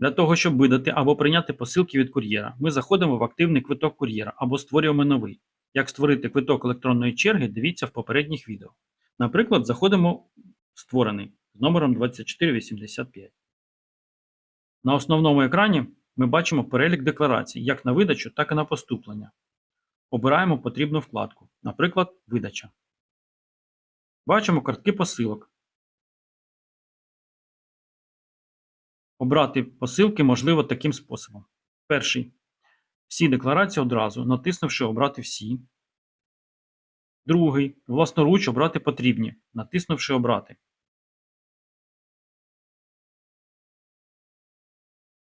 Для того, щоб видати або прийняти посилки від кур'єра, ми заходимо в активний квиток кур'єра або створюємо новий. Як створити квиток електронної черги, дивіться в попередніх відео. Наприклад, заходимо в створений з номером 2485. На основному екрані ми бачимо перелік декларацій як на видачу, так і на поступлення. Обираємо потрібну вкладку, наприклад, видача. Бачимо картки посилок. Обрати посилки можливо таким способом. Перший. Всі декларації одразу, натиснувши Обрати всі. Другий. Власноруч обрати потрібні, натиснувши Обрати.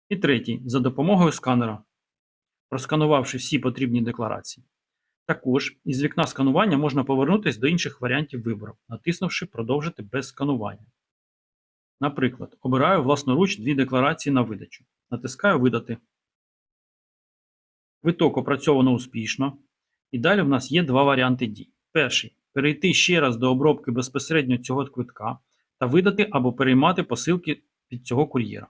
І третій. За допомогою сканера, просканувавши всі потрібні декларації. Також із вікна сканування можна повернутися до інших варіантів вибору, натиснувши Продовжити без сканування. Наприклад, обираю власноруч дві декларації на видачу. Натискаю Видати. Квиток опрацьовано успішно. І далі в нас є два варіанти дій. Перший перейти ще раз до обробки безпосередньо цього квитка та видати або переймати посилки від цього кур'єра.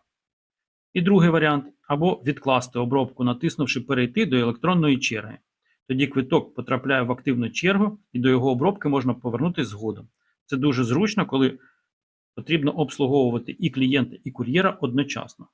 І другий варіант або відкласти обробку, натиснувши Перейти до електронної черги. Тоді квиток потрапляє в активну чергу і до його обробки можна повернутися згодом. Це дуже зручно, коли потрібно обслуговувати і клієнта, і кур'єра одночасно.